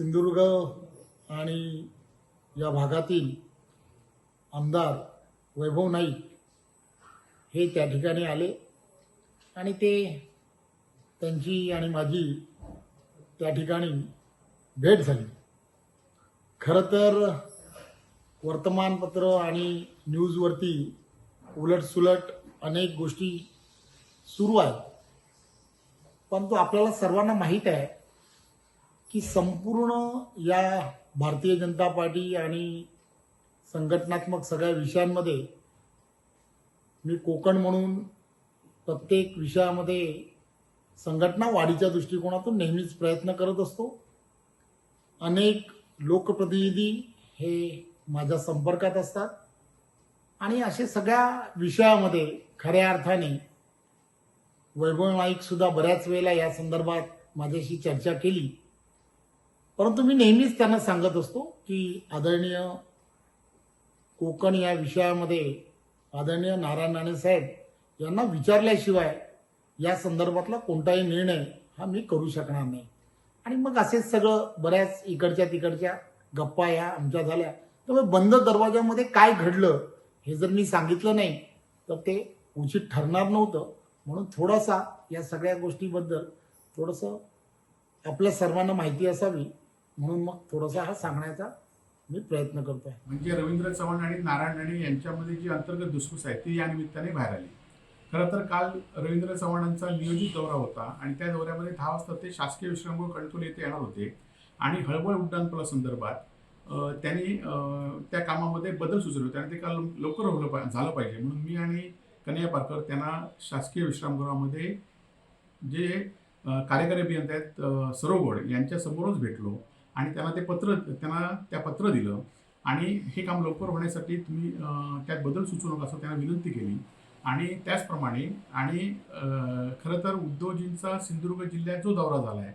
सिंधुदुर्ग आणि या भागातील आमदार वैभव नाईक हे त्या ठिकाणी आले. आणि ते त्यांची आणि माझी त्या ठिकाणी भेट झाली. खरं तर वर्तमानपत्र आणि न्यूजवरती उलटसुलट अनेक गोष्टी सुरू आहेत. परंतु आपल्याला सर्वांना माहीत आहे. की संपूर्ण या भारतीय जनता पार्टी आणि संघटनात्मक सगळ्या विषयांमध्ये मी कोकण म्हणून प्रत्येक विषयामध्ये संघटना वाढीच्या दृष्टिकोनातून नेहमीच प्रयत्न करत असतो. अनेक लोकप्रतिनिधी हे माझ्या संपर्कात असतात. आणि असे सगळ्या विषयामध्ये खऱ्या अर्थाने वैभव नाईकसुद्धा बऱ्याच वेळेला या संदर्भात माझ्याशी चर्चा केली. परंतु मी नेहमीच त्यांना सांगत असतो की आदरणीय कोकण या विषयामध्ये आदरणीय नारायण राणे साहेब यांना विचारल्याशिवाय या संदर्भातला कोणताही निर्णय हा मी करू शकणार नाही. आणि मग असेच सगळं बऱ्याच इकडच्या तिकडच्या गप्पा या आमच्या झाल्या. त्यामुळे बंद दरवाजामध्ये काय घडलं हे जर मी सांगितलं नाही तर ते उचित ठरणार नव्हतं. म्हणून थोडासा या सगळ्या गोष्टीबद्दल थोडंसं आपल्या सर्वांना माहिती असावी. म्हणून मग थोडासा हा सांगण्याचा मी प्रयत्न करतो आहे म्हणजे रवींद्र चव्हाण आणि नारायण राणे यांच्यामध्ये जी अंतर्गत दुसफूस आहे ती या निमित्ताने बाहेर आली. खरं तर काल रवींद्र चव्हाणांचा नियोजित दौरा होता आणि त्या दौऱ्यामध्ये दहा वाजता ते शासकीय विश्रामगृह कंट्रोल येथे येणार होते आणि हळबळ उड्डाणपुला संदर्भात त्यांनी त्या कामामध्ये बदल सुचवले होते आणि ते काल लवकर होलं पा- झालं पाहिजे. म्हणून मी आणि कन्हैया पारकर त्यांना शासकीय विश्रामगृहामध्ये जे कार्यकारी अभियंता आहेत सरोगड यांच्यासमोरच भेटलो. आणि त्यांना ते पत्र त्यांना त्या पत्र दिलं. आणि हे काम लवकर होण्यासाठी तुम्ही त्यात बदल सुचू नका असं त्यांना विनंती केली. आणि त्याचप्रमाणे आणि खरं तर उद्धवजींचा सिंधुदुर्ग जिल्ह्यात जो दौरा झाला आहे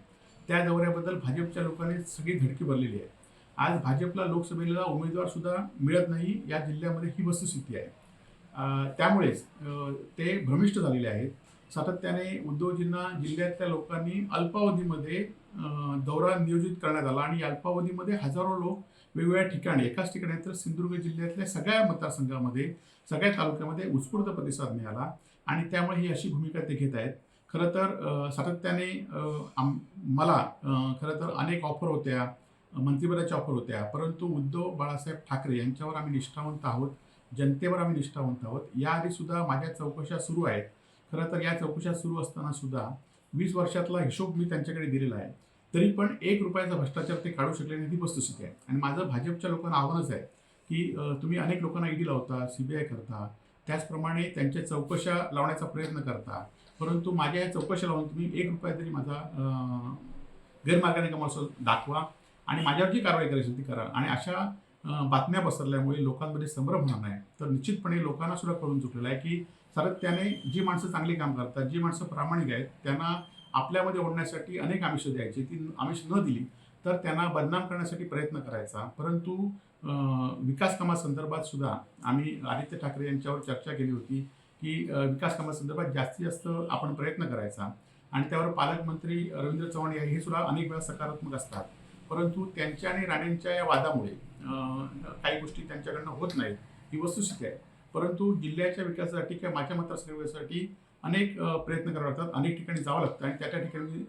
त्या दौऱ्याबद्दल भाजपच्या लोकांनी सगळी धडकी भरलेली आहे. आज भाजपला लोकसभेला उमेदवार सुद्धा मिळत नाही या जिल्ह्यामध्ये ही वस्तुस्थिती आहे. त्यामुळेच ते भ्रमिष्ट झालेले आहेत. सातत्याने उद्धवजींना जिल्ह्यातल्या लोकांनी अल्पावधीमध्ये दौरा नियोजित करण्यात आला आणि अल्पावधीमध्ये हजारो लोक वेगवेगळ्या ठिकाणी एकाच ठिकाणी तर सिंधुदुर्ग जिल्ह्यातल्या सगळ्या मतदारसंघामध्ये सगळ्या तालुक्यामध्ये उत्स्फूर्त प्रतिसाद मिळाला आणि त्यामुळे ही अशी भूमिका ते घेत आहेत. खरं तर सातत्याने आम मला खरं तर अनेक ऑफर होत्या मंत्रिपदाच्या ऑफर होत्या परंतु उद्धव बाळासाहेब ठाकरे यांच्यावर आम्ही निष्ठावंत आहोत जनतेवर आम्ही निष्ठावंत आहोत. याआधी सुद्धा माझ्या चौकशा सुरू आहेत. खरं तर या चौकशा सुरू असताना सुद्धा वीस वर्षातला हिशोब मी त्यांच्याकडे दिलेला आहे. तरी पण एक रुपयाचा भ्रष्टाचार ते काढू शकले नाही ही वस्तुस्थिती आहे. आणि माझं भाजपच्या लोकांना आव्हानच आहे की तुम्ही अनेक लोकांना ईडी लावता सी बी आय करता त्याचप्रमाणे त्यांच्या चौकशा लावण्याचा प्रयत्न करता. परंतु माझ्या या चौकशा लावून तुम्ही एक रुपया तरी माझा गैरमार्गाने कमावसा दाखवा आणि माझ्यावर जी कारवाई करायची ती करा. आणि अशा बातम्या पसरल्यामुळे लोकांमध्ये संभ्रम होणार नाही. तर निश्चितपणे लोकांना सुद्धा कळून चुकलेलं आहे की सातत्याने जी माणसं चांगली काम करतात जी माणसं प्रामाणिक आहेत त्यांना आपल्यामध्ये ओढण्यासाठी अनेक आमिष द्यायची. ती आमिष न दिली तर त्यांना बदनाम करण्यासाठी प्रयत्न करायचा. परंतु विकास कामासंदर्भात सुद्धा आम्ही आदित्य ठाकरे यांच्यावर चर्चा केली होती की विकास कामासंदर्भात जास्तीत जास्त आपण प्रयत्न करायचा. आणि त्यावर पालकमंत्री रवींद्र चव्हाण हे हे सुद्धा अनेक वेळा सकारात्मक असतात. परंतु त्यांच्या आणि राणेंच्या या वादामुळे काही गोष्टी त्यांच्याकडनं होत नाहीत. ही वस्तुस्थिती आहे. परंतु जिल्ह्याच्या विकासासाठी किंवा माझ्या मतदारसंघासाठी अनेक प्रयत्न करावे लागतात. अनेक ठिकाणी जावं लागतं आणि त्या त्या ठिकाणी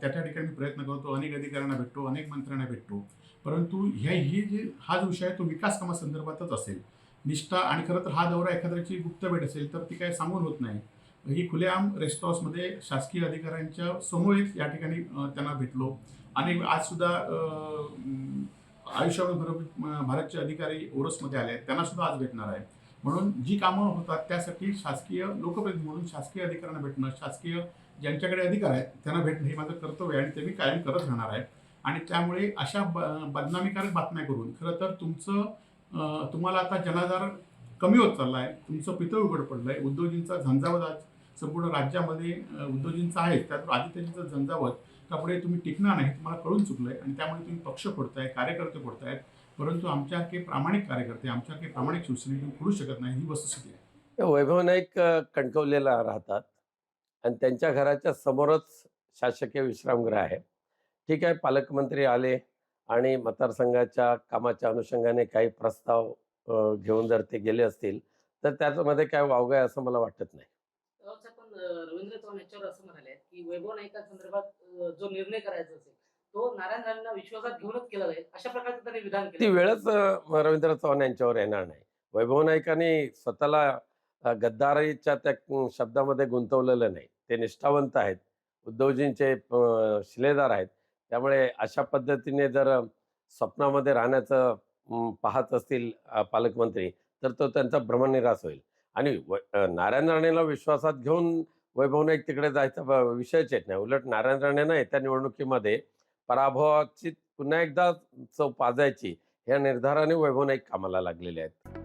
त्या त्या ठिकाणी प्रयत्न करतो. अनेक अधिकाऱ्यांना भेटतो अनेक मंत्र्यांना भेटतो. परंतु ह्या ही जे हा जो विषय आहे तो विकास कामासंदर्भातच असेल. निष्ठा आणि खरं तर हा दौरा एखाद्याची गुप्त भेट असेल तर ती काय सांगून होत नाही. ही खुलेआम रेस्ट हाऊसमध्ये शासकीय अधिकाऱ्यांच्या समोरील या ठिकाणी त्यांना भेटलो. आणि आज सुद्धा आयुष्यभर भारतचे अधिकारी ओरसमध्ये आले आहेत. त्यांना सुद्धा आज भेटणार आहे. म्हणून जी कामं होतात त्यासाठी शासकीय लोकप्रतिनिधी म्हणून शासकीय अधिकाऱ्यांना भेटणं शासकीय ज्यांच्याकडे अधिकार आहेत त्यांना भेटणं हे माझं कर्तव्य आहे आणि ते मी कायम करत राहणार आहे. आणि त्यामुळे अशा ब बदनामीकारक बातम्या करून खरं तर तुमचं तुम्हाला आता जनाधार कमी होत चालला आहे तुमचं पितळ उघड पडलं आहे उद्योजींचा झंझावत आज संपूर्ण राज्यामध्ये उद्योजींचा आहे त्यात आदित्यजींचा झंझावत त्यापुढे तुम्ही टिकणार नाही तुम्हाला कळून चुकलं आहे आणि त्यामुळे तुम्ही पक्ष फोडताय कार्यकर्ते फोडतायत. परंतु आमच्यासारखे प्रामाणिक कार्यकर्ते आमच्यासारखे प्रामाणिक शिवसैनिक फोडू शकत नाही ही वस्तुस्थिती आहे वैभव नाईक कणकवलीला राहतात आणि त्यांच्या घराच्या समोरच शासकीय विश्रामगृह आहे. ठीक आहे पालकमंत्री आले आणि मतदारसंघाच्या कामाच्या अनुषंगाने काही प्रस्ताव घेऊन जर ते गेले असतील तर त्याच्यामध्ये काय वावगं आहे असं मला वाटत नाही. रवींद्र चव्हाण याच्यावर असं म्हणाले की वैभव नाईका संदर्भात जो निर्णय करायचा असेल तो विश्वासात घेऊनच केला जाईल अशा प्रकारचं त्यांनी विधान ती केलं वेळच अ, रवींद्र चव्हाण यांच्यावर येणार नाही. वैभव नाईकांनी स्वतःला अ, गद्दारीच्या त्या शब्दामध्ये गुंतवलेलं नाही. ते निष्ठावंत आहेत. उद्धवजींचे अ, शिलेदार आहेत. त्यामुळे अशा पद्धतीने जर स्वप्नामध्ये राहण्याचं पाहत असतील अ, पालकमंत्री तर तो त्यांचा भ्रमनिरास होईल. आणि व- अ, नारायण राणेला विश्वासात घेऊन वैभव नाईक तिकडे जायचा ब- विषयच येत नाही. उलट नारायण राणेनं येत्या निवडणुकीमध्ये पराभवाची पुन्हा एकदा चव पाजायची या निर्धाराने वैभव नाईक कामाला लागलेले आहेत.